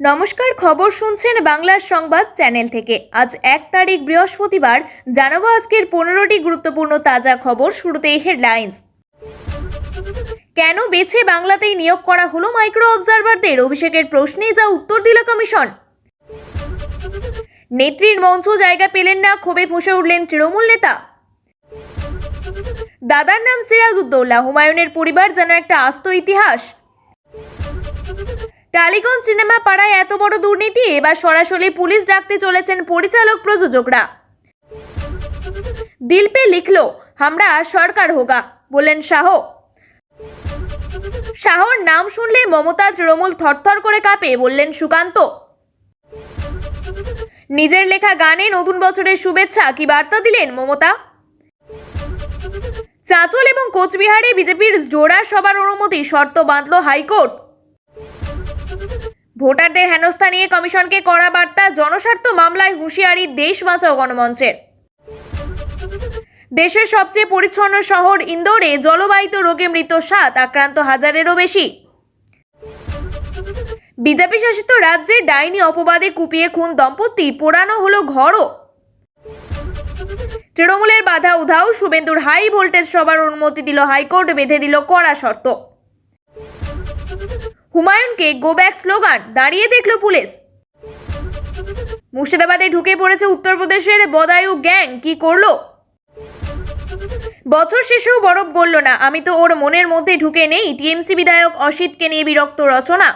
নমস্কার, খবর শুনছেন বাংলার সংবাদ চ্যানেল থেকে। আজ এক তারিখ বৃহস্পতিবার, জানাব আজকের পনেরোটি গুরুত্বপূর্ণ তাজা খবর, শুরুতেই হেডলাইন্স। কেন বেছে বাংলাতেই নিয়োগ করা হলো মাইক্রো অবজারভারদের? অভিষেকের প্রশ্নে যা উত্তর দিল কমিশন। নেত্রীর মঞ্চ জায়গা পেলেন না, ক্ষোভে ফুঁসে উঠলেন তৃণমূল নেতা। দাদার নাম সিরাজউদ্দৌলা। হুমায়ুনের পরিবার যেন একটা আস্ত ইতিহাস। টালিগঞ্জ সিনেমা পাড়ায় এত বড় দুর্নীতি, এবার সরাসরি পুলিশ ডাকতে চলেছেন পরিচালক প্রযোজকরা। দিল পে লিখলো, আমরা সরকার হোগা, বললেন শাহ। শাহর নাম শুনলে মমতা তৃণমূল থরথর করে কাঁপে, বললেন সুকান্ত। নিজের লেখা গানে নতুন বছরের শুভেচ্ছা, কি বার্তা দিলেন মমতা? চাঁচল এবং কোচবিহারে বিজেপির জোড়া সবার অনুমতি শর্ত বাঁধল হাইকোর্ট। ভোটারদের হেনস্থা নিয়ে কমিশনকে করা বার্তা, জনস্বার্থ মামলায় হুঁশিয়ারি দেশ বাঁচাও গণমঞ্চের। দেশের সবচেয়ে পরিচ্ছন্ন শহর ইন্দোরে জলবাহিত রোগে মৃত সাত, আক্রান্ত হাজারেরও বেশি। বিজেপি শাসিত রাজ্যে ডাইনি অপবাদে কুপিয়ে খুন দম্পতি, পোড়ানো হলো ঘরও। তৃণমূলের বাধা উধাও, শুভেন্দুর হাই ভোল্টেজ সবার অনুমতি দিল হাইকোর্ট, বেঁধে দিল কড়া শর্ত। হুমায়ুনকে গো ব্যাক স্লোগান দাঁড়িয়ে দেখল পুলিশ। মুর্শিদাবাদে ঢুকে পড়েছে উত্তরপ্রদেশের বদায়ু গ্যাং, কি করল? বছর শেষেও বরফ গড়ল না, আমি তো ওর মনের মধ্যে ঢুকে নেই, টিএমসি বিধায়ক অসিতকে নিয়ে বিরক্ত রচনা।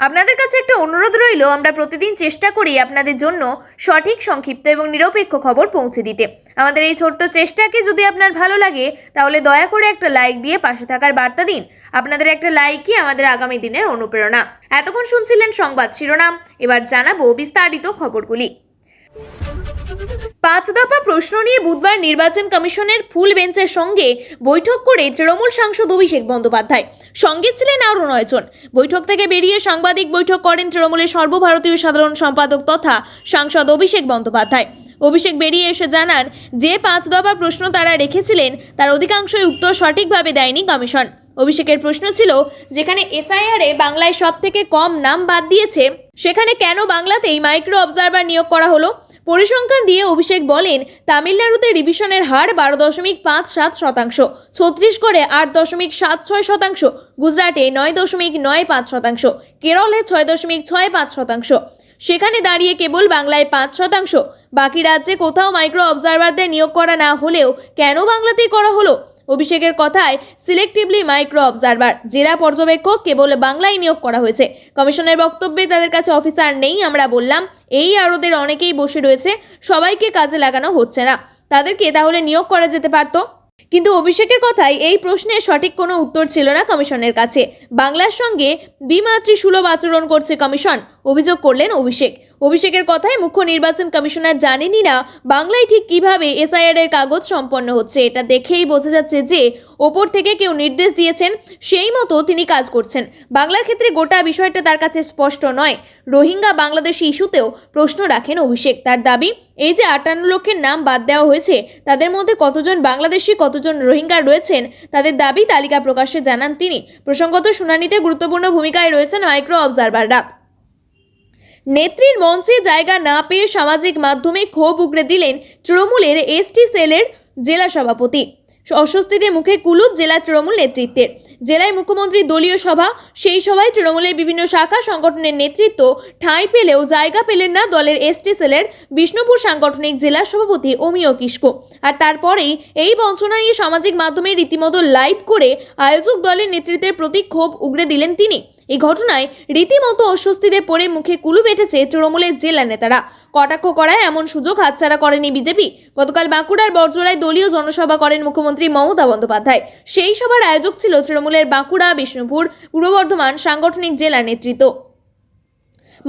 আপনাদের কাছে একটা অনুরোধ রইল, আমরা প্রতিদিন চেষ্টা করি আপনাদের জন্য সঠিক, সংক্ষিপ্ত এবং নিরপেক্ষ খবর পৌঁছে দিতে। আমাদের এই ছোট্ট চেষ্টাকে যদি আপনার ভালো লাগে, তাহলে দয়া করে একটা লাইক দিয়ে পাশে থাকার বার্তা দিন। আপনাদের একটা লাইকই আমাদের আগামী দিনের অনুপ্রেরণা। এতক্ষণ শুনছিলেন সংবাদ শিরোনাম, এবার জানাব বিস্তারিত খবরগুলি। পাঁচ দফা প্রশ্ন নিয়ে বুধবার নির্বাচন কমিশনের ফুল বেঞ্চের সঙ্গে বৈঠক করে তৃণমূল সাংসদ অভিষেক বন্দ্যোপাধ্যায়। সঙ্গে ছিলেন আরও নয়জন। বৈঠক থেকে বেরিয়ে সাংবাদিক বৈঠক করেন তৃণমূলের সর্বভারতীয় সাধারণ সম্পাদক তথা সাংসদ অভিষেক বন্দ্যোপাধ্যায়। অভিষেক বেরিয়ে এসে জানান, যে পাঁচ দফা প্রশ্ন তারা রেখেছিলেন, তার অধিকাংশই উত্তর সঠিকভাবে দেয়নি কমিশন। অভিষেকের প্রশ্ন ছিল, যেখানে এসআইআরে বাংলায় সব থেকে কম নাম বাদ দিয়েছে, সেখানে কেন বাংলাতেই মাইক্রো অবজারভার নিয়োগ করা হলো? পরিসংখ্যান দিয়ে অভিষেক বলেন, তামিলনাড়ুতে রিভিশনের হার বারো দশমিক পাঁচ সাত শতাংশ ছত্তিশগড়ে আট দশমিক সাত ছয় শতাংশ, গুজরাটে নয় দশমিক নয় পাঁচ শতাংশ, কেরলে ছয় দশমিক ছয় পাঁচ শতাংশ। সেখানে দাঁড়িয়ে কেবল বাংলায় পাঁচ শতাংশ। বাকি রাজ্যে কোথাও মাইক্রো অবজারভারদের নিয়োগ করা না হলেও কেন বাংলাতেই করা হলো? অভিষেকের কথায় সিলেক্টিভলি মাইক্রো অবজারভার জেলা পর্যবেক্ষক, কেবল বাংলায় নিয়োগ করা হয়েছে। কমিশনের বক্তব্যে তাদের কাছে অফিসার নেই, আমরা বললাম, এই আরোদের অনেকেই বসে রয়েছে, সবাইকে কাজে লাগানো হচ্ছে না। তাদেরকে তাহলে নিয়োগ করা যেতে পারতো? কিন্তু অভিষেকের কথায় এই প্রশ্নের সঠিক কোনো উত্তর ছিল না কমিশনের কাছে। বাংলার সঙ্গে বিমাতৃ সুলভ আচরণ করছে কমিশন, অভিযোগ করলেন অভিষেক। অভিষেকের কথায় মুখ্য নির্বাচন কমিশনার জানেনই না বাংলায় ঠিক কীভাবে এসআইআর এর কাগজ সম্পন্ন হচ্ছে, এটা দেখেই বোঝা যাচ্ছে যে ওপর থেকে কেউ নির্দেশ দিয়েছেন, সেই মতো তিনি কাজ করছেন। বাংলার ক্ষেত্রে গোটা বিষয়টা তার কাছে স্পষ্ট নয়। রোহিঙ্গা বাংলাদেশি ইস্যুতেও প্রশ্ন রাখেন অভিষেক। তার দাবি এই যে আটান্ন লক্ষের নাম বাদ দেওয়া হয়েছে, তাদের মধ্যে কতজন বাংলাদেশি, কতজন রোহিঙ্গা রয়েছেন, তাদের দাবি তালিকা প্রকাশে জানান তিনি। প্রসঙ্গত শুনানিতে গুরুত্বপূর্ণ ভূমিকায় রয়েছেন মাইক্রো অবজারভাররা নেত্রীর মঞ্চে জায়গা না পেয়ে সামাজিক মাধ্যমে ক্ষোভ উগড়ে দিলেন তৃণমূলের এসটি সেলের জেলা সভাপতি। অস্বস্তিতে মুখে কুলুপ জেলা তৃণমূল নেতৃত্বের জেলায় মুখ্যমন্ত্রী দলীয় সভা, সেই সভায় তৃণমূলের বিভিন্ন শাখা সংগঠনের নেতৃত্ব ঠাঁই পেলেও জায়গা পেলেন না দলের এসটি সেলের বিষ্ণুপুর সাংগঠনিক জেলা সভাপতি অমিয় কিস্কো আর তারপরেই এই বঞ্চনা নিয়ে সামাজিক মাধ্যমে রীতিমতো লাইভ করে আয়োজক দলের নেতৃত্বের প্রতি ক্ষোভ উগড়ে দিলেন তিনি। এই ঘটনায় রীতিমতো অস্বস্তিতে পড়ে মুখে কুলু বেটেছে তৃণমূলের জেলা নেতারা। কটাক্ষ করায় এমন সুযোগ হাতছাড়া করেনি বিজেপি। গতকাল বাঁকুড়ার বর্জরায় দলীয় জনসভা করেন মুখ্যমন্ত্রী মমতা বন্দ্যোপাধ্যায়। সেই সভার আয়োজক ছিল তৃণমূলের বাঁকুড়া, বিষ্ণুপুর, পূর্ব বর্ধমান সাংগঠনিক জেলা নেতৃত্ব।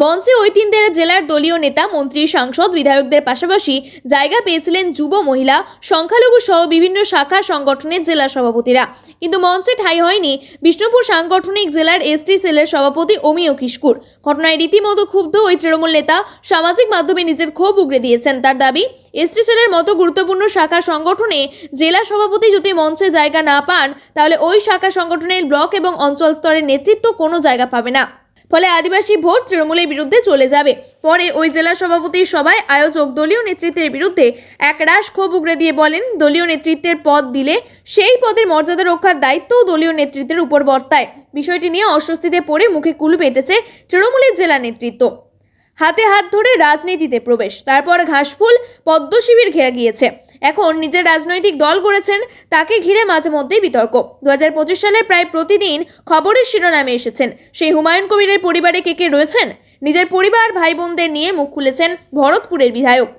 মঞ্চে ওই তিন দিনের জেলার দলীয় নেতা, মন্ত্রী, সাংসদ, বিধায়কদের পাশাপাশি জায়গা পেয়েছিলেন যুব মহিলা, সংখ্যালঘু সহ বিভিন্ন শাখা সংগঠনের জেলা সভাপতিরা। কিন্তু মঞ্চে ঠাঁই হয়নি বিষ্ণুপুর সাংগঠনিক জেলার এসটি সেলের সভাপতি অমিয় কিশকুর। ঘটনায় রীতিমতো ক্ষুব্ধ ওই তৃণমূল নেতা সামাজিক মাধ্যমে নিজের ক্ষোভ উগড়ে দিয়েছেন। তার দাবি, এসটি সেলের মতো গুরুত্বপূর্ণ শাখা সংগঠনে জেলা সভাপতি যদি মঞ্চে জায়গা না পান, তাহলে ওই শাখা সংগঠনের ব্লক এবং অঞ্চল স্তরের নেতৃত্ব কোনো জায়গা পাবে না। ফলে আদিবাসী ভোট তৃণমূলের বিরুদ্ধে চলে যাবে। পরে ওই জেলা সভাপতির সভায় আয়োজক দলীয় নেতৃত্বের বিরুদ্ধে এক রাশ ক্ষোভ উগড়ে দিয়ে বলেন, দলীয় নেতৃত্বের পদ দিলে সেই পদের মর্যাদা রক্ষার দায়িত্বও দলীয় নেতৃত্বের উপর বর্তায়। বিষয়টি নিয়ে অস্বস্তিতে পড়ে মুখে কুলু পেটেছে তৃণমূলের জেলা নেতৃত্ব। হাতে হাত ধরে রাজনীতিতে প্রবেশ, তারপর ঘাসফুল পদ্ম শিবির ঘেরা গিয়েছে। এখন নিজের রাজনৈতিক দল করেছেন, তাকে ঘিরে মাঝে মধ্যেই বিতর্ক। দু সালে প্রায় প্রতিদিন খবরের শিরোনামে এসেছেন। সেই হুমায়ুন কবিরের পরিবারে কে কে রয়েছেন? নিজের পরিবার ভাই বোনদের নিয়ে মুখ খুলেছেন ভরতপুরের বিধায়ক।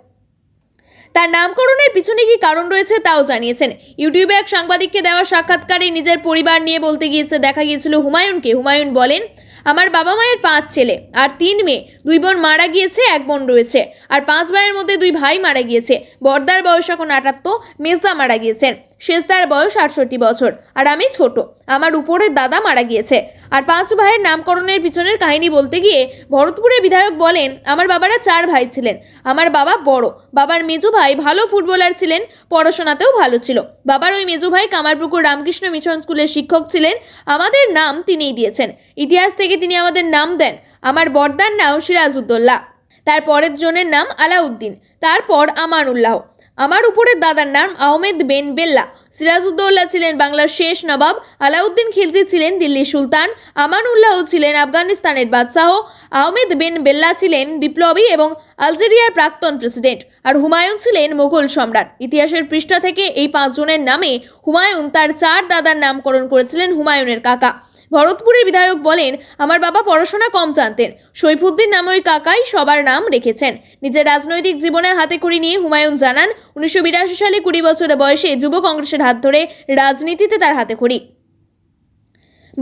তার নামকরণের পিছনে কি কারণ রয়েছে তাও জানিয়েছেন। ইউটিউবে এক সাংবাদিককে দেওয়া সাক্ষাৎকারে নিজের পরিবার নিয়ে বলতে গিয়েছে, দেখা গিয়েছিল হুমায়ুনকে। হুমায়ুন বলেন আমার বাবা মায়ের পাঁচ ছেলে আর তিন মেয়ে। দুই বোন মারা গিয়েছে, এক বোন রয়েছে। আর পাঁচ ভাইয়ের মধ্যে দুই ভাই মারা গিয়েছে। বর্দার বয়স এখন আটাত্তর, মেজদা মারা গিয়েছেন। শেষদার বয়স আটষট্টি বছর। আর আমি ছোট। আমার উপরের দাদা মারা গিয়েছে। আর পাঁচ ভাইয়ের নামকরণের পিছনের কাহিনী বলতে গিয়ে ভরতপুরের বিধায়ক বলেন, আমার বাবারা চার ভাই ছিলেন। আমার বাবা বড়। বাবার মেজু ভাই ভালো ফুটবলার ছিলেন, পড়াশোনাতেও ভালো ছিল। বাবার ওই মেজু ভাই কামারপুকুর রামকৃষ্ণ মিশন স্কুলের শিক্ষক ছিলেন। আমাদের নাম তিনিই দিয়েছেন। ইতিহাস থেকে তিনি আমাদের নাম দেন। আমার বর্দার নাম সিরাজউদ্দৌলা। তার পরের জনের নাম আলাউদ্দিন। তারপর আমানুল্লাহ। আমার উপরের দাদার নাম আহমেদ বেন বেল্লা। সিরাজউদ্দৌলা ছিলেন বাংলার শেষ নবাব, আলাউদ্দিন খিলজি ছিলেন দিল্লির সুলতান আমানুল্লাহ ছিলেন আফগানিস্তানের বাদশাহ, আহমেদ বেন বেল্লা ছিলেন বিপ্লবী এবং আলজেরিয়ার প্রাক্তন প্রেসিডেন্ট আর হুমায়ুন ছিলেন মোগল সম্রাট। ইতিহাসের পৃষ্ঠা থেকে এই পাঁচজনের নামে হুমায়ুন তার চার দাদার নামকরণ করেছিলেন হুমায়ুনের কাকা। ভরতপুরের বিধায়ক বলেন, আমার বাবা পড়াশোনা কম জানতেন। সৈফুদ্দিন নাম ওই কাকাই সবার নাম রেখেছেন। নিজের রাজনৈতিক জীবনে হাতে করে নিয়ে হুমায়ুন জানান, উনিশশো বিরাশি সালে কুড়ি বছর বয়সে যুব কংগ্রেসের হাত ধরে রাজনীতিতে তার হাতে খড়ি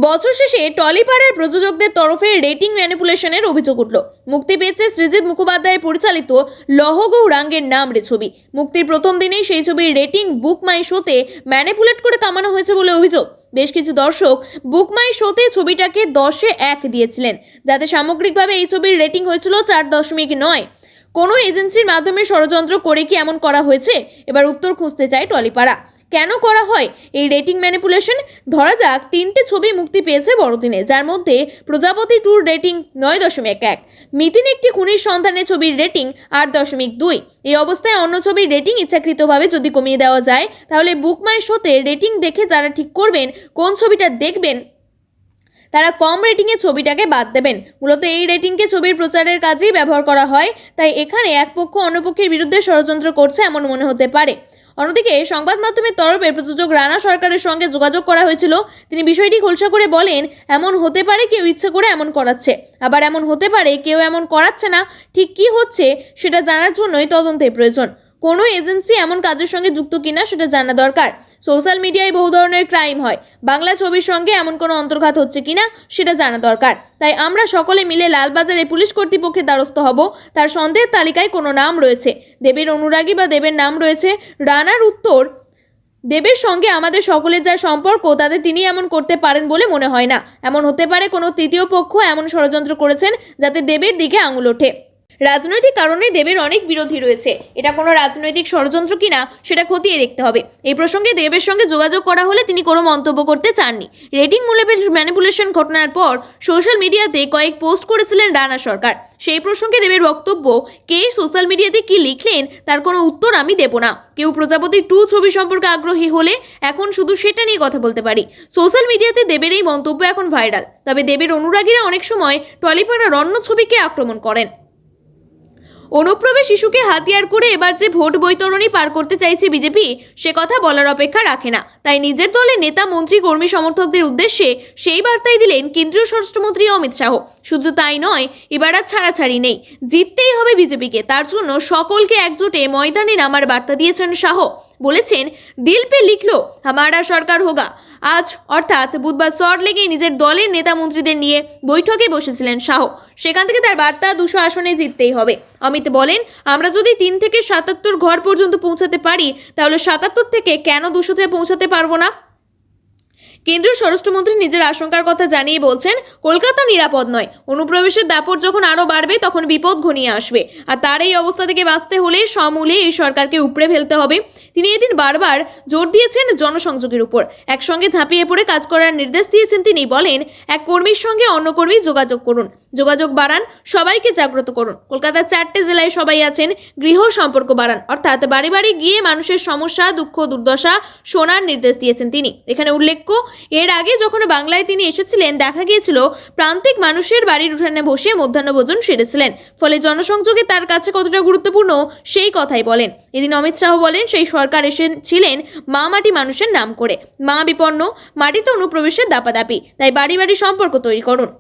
বছর শেষে টলিপাড়ার প্রযোজকদের তরফে রেটিং ম্যানিপুলেশনের অভিযোগ উঠল। মুক্তি পেয়েছে সৃজিত মুখোপাধ্যায় পরিচালিত লহগৌরাঙ্গের নাম রে ছবি। মুক্তির প্রথম দিনেই সেই ছবির রেটিং বুক মাই শোতে ম্যানিপুলেট করে কামানো হয়েছে বলে অভিযোগ। বেশ কিছু দর্শক বুক মাই শোতে ছবিটাকে দশে এক দিয়েছিলেন, যাতে সামগ্রিকভাবে এই ছবির রেটিং হয়েছিল চার দশমিক নয়। কোনো এজেন্সির মাধ্যমে ষড়যন্ত্র করে কি এমন করা হয়েছে? এবার উত্তর খুঁজতে চায় টলিপাড়া কেন করা হয়? এই রেটিং ম্যানিপুলেশন ধরা যাক, তিনটে ছবি মুক্তি পেয়েছে বড়দিনে, যার মধ্যে প্রজাপতি টুর রেটিং নয় দশমিক এক। মিতিন একটি খুনির সন্ধানে ছবির রেটিং আট দশমিক দুই। এই অবস্থায় অন্য ছবির রেটিং ইচ্ছাকৃতভাবে যদি কমিয়ে দেওয়া যায়, তাহলে বুকমাই শোতে রেটিং দেখে যারা ঠিক করবেন, কোন ছবিটা দেখবেন, তারা কম রেটিংয়ে ছবিটাকে বাদ দেবেন। মূলত এই রেটিংকে ছবির প্রচারের কাজেই ব্যবহার করা হয়, তাই এখানে এক পক্ষ অন্য পক্ষের বিরুদ্ধে ষড়যন্ত্র করছে এমন মনে হতে পারে। অন্যদিকে সংবাদ মাধ্যমের তরফে প্রযোজক রানা সরকারের সঙ্গে যোগাযোগ করা হয়েছিল। তিনি বিষয়টি খোলসা করে বলেন, এমন হতে পারে কেউ ইচ্ছে করে এমন করাচ্ছে। আবার এমন হতে পারে কেউ এমন করাচ্ছে না। ঠিক কি হচ্ছে সেটা জানার জন্যই তদন্তের প্রয়োজন। কোনো এজেন্সি এমন কাজের সঙ্গে যুক্ত কিনা সেটা জানা দরকার। সোশ্যাল মিডিয়ায় বহু ধরনের ক্রাইম হয়। বাংলা ছবির সঙ্গে এমন কোনো অন্তর্ঘাত হচ্ছে কিনা সেটা জানা দরকার। তাই আমরা সকলে মিলে লালবাজারে পুলিশ কর্তৃপক্ষের দ্বারস্থ হব। তার সন্দেহের তালিকায় কোনো নাম রয়েছে। দেবের অনুরাগী বা দেবের নাম রয়েছে। রানার উত্তর, দেবের সঙ্গে আমাদের সকলের যা সম্পর্ক, তাতে তিনি এমন করতে পারেন বলে মনে হয় না। এমন হতে পারে কোনো তৃতীয় পক্ষ এমন ষড়যন্ত্র করেছেন যাতে দেবের দিকে আঙুল ওঠে। রাজনৈতিক কারণে দেবের অনেক বিরোধী রয়েছে। এটা কোনো রাজনৈতিক ষড়যন্ত্র কিনা, সেটা খতিয়ে দেখতে হবে। এই প্রসঙ্গে দেবের সঙ্গে যোগাযোগ করা হলে তিনি কোনো মন্তব্য করতে চাননি। রেটিং মূল্যের ম্যানিপুলেশন ঘটনার পর সোশ্যাল মিডিয়াতে কয়েক পোস্ট করেছিলেন রানা সরকার। সেই প্রসঙ্গে দেবের বক্তব্য, কে সোশ্যাল মিডিয়াতে কি লিখলেন, তার কোনো উত্তর আমি দেব না। কেউ প্রজাপতি টু ছবি সম্পর্কে আগ্রহী হলে এখন শুধু সেটা নিয়ে কথা বলতে পারি। সোশ্যাল মিডিয়াতে দেবের এই মন্তব্য এখন ভাইরাল। তবে দেবের অনুরাগীরা অনেক সময় টলিপাড়ার অন্য ছবিকে আক্রমণ করেন। অনুপ্রবেশ শিশুকে হাতিয়ার করে এবার যে ভোট বৈতরণী পার করতে চাইছে বিজেপি, সে কথা বলার অপেক্ষা রাখে না। তাই নিজের দলের নেতা, মন্ত্রী, কর্মী, সমর্থকদের উদ্দেশ্যে সেই বার্তাই দিলেন কেন্দ্রীয় স্বরাষ্ট্রমন্ত্রী অমিত শাহ। শুধু তাই নয়, এবার আর ছাড়াছাড়ি নেই। জিততেই হবে বিজেপিকে। তার জন্য সকলকে একজোটে ময়দানে নামার বার্তা দিয়েছেন শাহ। বলেছেন, দিল পে লিখলো হামারা সরকার হোগা। আজ, অর্থাৎ বুধবার সল্টলেকে নিজের দলের নেতা মন্ত্রীদের নিয়ে বৈঠকে বসেছিলেন শাহ। সেখান থেকে তার বার্তা দুশো আসনে জিততেই হবে। অমিত বলেন, আমরা যদি তিন থেকে সাতাত্তর ঘর পর্যন্ত পৌঁছাতে পারি, তাহলে সাতাত্তর থেকে কেন দুশোতে পৌঁছাতে পারব না? কেন্দ্রীয় স্বরাষ্ট্রমন্ত্রী নিজের আশঙ্কার কথা জানিয়ে বলছেন, কলকাতা নিরাপদ নয়। অনুপ্রবেশের দাপট যখন আরও বাড়বে, তখন বিপদ ঘনিয়ে আসবে। আর তার এই অবস্থা থেকে বাঁচতে হলে সমূলে এই সরকারকে উপড়ে ফেলতে হবে। তিনি এদিন বারবার জোর দিয়েছেন জনসংযোগের উপর। একসঙ্গে ঝাঁপিয়ে পড়ে কাজ করার নির্দেশ দিয়েছেন তিনি। বলেন, এক কর্মীর সঙ্গে অন্য কর্মী যোগাযোগ করুন। যোগাযোগ বাড়ান, সবাইকে জাগ্রত করুন। কলকাতার চারটে জেলায় সবাই আছেন, গৃহ সম্পর্ক বাড়ান। অর্থাৎ বাড়ি বাড়ি গিয়ে মানুষের সমস্যা, দুঃখ, দুর্দশা শোনার নির্দেশ দিয়েছেন তিনি। এখানে উল্লেখ্য এর আগে যখন বাংলায় তিনি এসেছিলেন, দেখা গিয়েছিল প্রান্তিক মানুষের বাড়ির উঠানে বসে মধ্যাহ্নভোজন সেরেছিলেন। ফলে জনসংযোগে তার কাছে কতটা গুরুত্বপূর্ণ সেই কথাই বলেন। এদিন অমিত শাহ বলেন, সেই সরকার এসেছিলেন মা মাটি মানুষের নাম করে। মা বিপন্ন, মাটিতে অনুপ্রবেশের দাপাদাপি। তাই বাড়ি বাড়ি সম্পর্ক তৈরি করুন।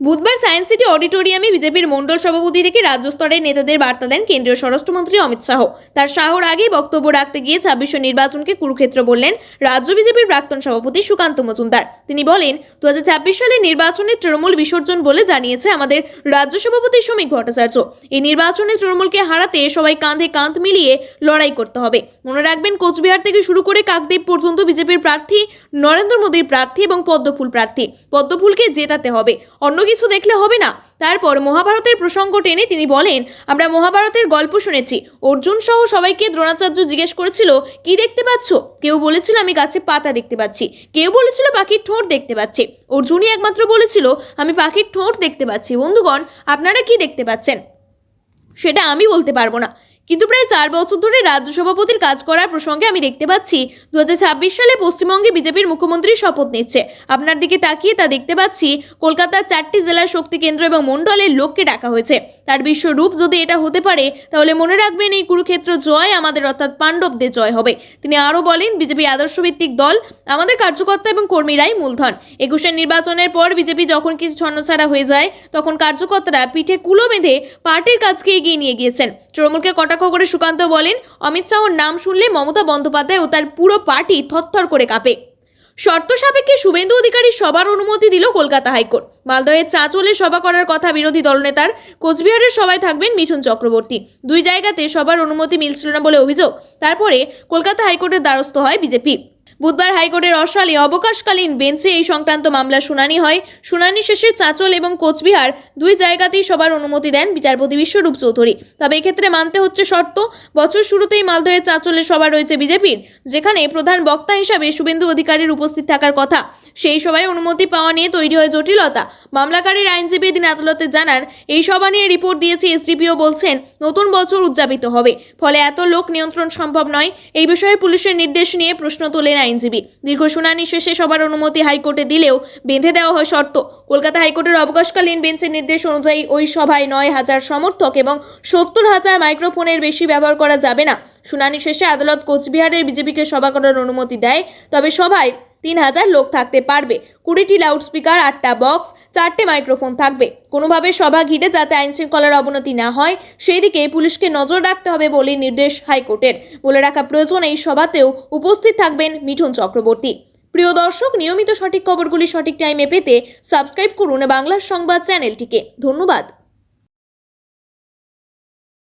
বুধবার সায়েন্স সিটি অডিটোরিয়ামে বিজেপির মণ্ডল সভাপতি থেকে রাজ্য স্তরের নেতাদের বার্তা দেন কেন্দ্রীয় স্বরাষ্ট্রমন্ত্রী অমিত শাহ। তার শাহর আগেই বক্তব্য রাখতে গিয়ে ছাব্বিশে নির্বাচনকে কুরুক্ষেত্র বললেন রাজ্য বিজেপির প্রাক্তন সভাপতি সুকান্ত মজুমদার। তিনি বলেন দু সালের নির্বাচনে তৃণমূল বিসর্জন বলে জানিয়েছে আমাদের রাজ্য সভাপতি শ্রমিক ভট্টাচার্য। এই নির্বাচনে তৃণমূলকে হারাতে সবাই কাঁধে কাঁধ মিলিয়ে লড়াই করতে হবে। মনে রাখবেন, কোচবিহার থেকে শুরু করে কাকদ্বীপ পর্যন্ত বিজেপির প্রার্থী, নরেন্দ্র মোদীর প্রার্থী এবং পদ্মফুল প্রার্থী। পদ্মফুলকে জেতাতে হবে। অন্য কিছু দেখলে হবে না। তারপর মহাভারতের প্রসঙ্গ টেনে তিনি বলেন, আমরা মহাভারতের গল্প শুনেছি। অর্জুন সহ সবাইকে দ্রোণাচার্য জিজ্ঞেস করেছিল, কি দেখতে পাচ্ছ? কেউ বলেছিল, আমি গাছে পাতা দেখতে পাচ্ছি। কেউ বলেছিল, পাখির ঠোঁট দেখতে পাচ্ছি। অর্জুনই একমাত্র বলেছিল, আমি পাখির ঠোঁট দেখতে পাচ্ছি। বন্ধুগণ, আপনারা কি দেখতে পাচ্ছেন? সেটা আমি বলতে পারব না। কিন্তু প্রায় চার বছর ধরে রাজ্য সভাপতির কাজ করার প্রসঙ্গে আমি দেখতে পাচ্ছি দু হাজার ছাব্বিশ সালে পশ্চিমবঙ্গে বিজেপির মুখ্যমন্ত্রী শপথ নিচ্ছে। আপনার দিকে তাকিয়ে তা দেখতে পাচ্ছি, কলকাতার চারটি জেলার শক্তি কেন্দ্র এবং মণ্ডলের লোককে ডাকা হয়েছে। তার বিশ্বরূপ যদি এটা হতে পারে, তাহলে মনে রাখবেন এই কুরুক্ষেত্র জয় আমাদের অর্থাৎ পাণ্ডবদের জয় হবে। তিনি আরও বলেন, বিজেপি আদর্শভিত্তিক দল, আমাদের কার্যকর্তা এবং কর্মীরাই মূলধন। একুশের নির্বাচনের পর বিজেপি যখন কিছু ছন্নছাড়া হয়ে যায়, তখন কার্যকর্তারা পিঠে কুলো বেঁধে পার্টির কাজকে এগিয়ে নিয়ে গিয়েছেন। তৃণমূলকে কটাক্ষ করে সুকান্ত বলেন, অমিত শাহর নাম শুনলে মমতা বন্দ্যোপাধ্যায় ও তার পুরো পার্টি থরথর করে কাঁপে। শর্ত সাপেক্ষে শুভেন্দু অধিকারী সবার অনুমতি দিল কলকাতা হাইকোর্ট। মালদহের চাঁচলে সভা করার কথা বিরোধী দলনেতার কোচবিহারের সভায় থাকবেন মিঠুন চক্রবর্তী। দুই জায়গাতে সবার অনুমতি মিলছিল না বলে অভিযোগ। তারপরে কলকাতা হাইকোর্টের দ্বারস্থ হয় বিজেপি। বুধবার হাইকোর্টের অশালে অবকাশকালীন বেঞ্চে এই সংক্রান্ত মামলা শুনানি হয়। শুনানি শেষে চাঁচল এবং কোচবিহার দুই জায়গাতেই সবার অনুমতি দেন বিচারপতি বিশ্বরূপ চৌধুরী। তবে এক্ষেত্রে মানতে হচ্ছে শর্ত, বছর শুরুতেই মালদহের চাঁচলের সভা রয়েছে বিজেপির, যেখানে প্রধান বক্তা হিসাবে শুভেন্দু অধিকারীর উপস্থিত থাকার কথা। সেই সভায় অনুমতি পাওয়া নিয়ে তৈরি হয় জটিলতা। মামলাকারীর আইনজীবী এদিন আদালতে জানান, এই সভা নিয়ে রিপোর্ট দিয়েছে এসডিপিও বলছেন, নতুন বছর উদযাপিত হবে। ফলে এত লোক নিয়ন্ত্রণ সম্ভব নয়। এই বিষয়ে পুলিশের নির্দেশ নিয়ে প্রশ্ন তোলেন আইনজীবী। দীর্ঘ শুনানি শেষে সবার অনুমতি হাইকোর্টে দিলেও বেঁধে দেওয়া হয় শর্ত। কলকাতা হাইকোর্টের অবকাশকালীন বেঞ্চের নির্দেশ অনুযায়ী ওই সভায় নয় হাজার সমর্থক এবং সত্তর হাজার মাইক্রোফোনের বেশি ব্যবহার করা যাবে না। শুনানি শেষে আদালত কোচবিহারের বিজেপিকে সভা করার অনুমতি দেয়, তবে সভায় তিন হাজার লোক থাকতে পারবে। কুড়িটি লাউডস্পিকার আটটা বক্স চারটে মাইক্রোফোন থাকবে। কোনোভাবে সভা ঘিরে যাতে আইন শৃঙ্খলার অবনতি না হয় সেই দিকে পুলিশকে নজর রাখতে হবে বলে নির্দেশ হাইকোর্টের। বলে রাখা প্রয়োজন এই সভাতেও উপস্থিত থাকবেন মিঠুন চক্রবর্তী। প্রিয় দর্শক, নিয়মিত সঠিক খবরগুলি সঠিক টাইমে পেতে সাবস্ক্রাইব করুন বাংলার সংবাদ চ্যানেলটিকে। ধন্যবাদ।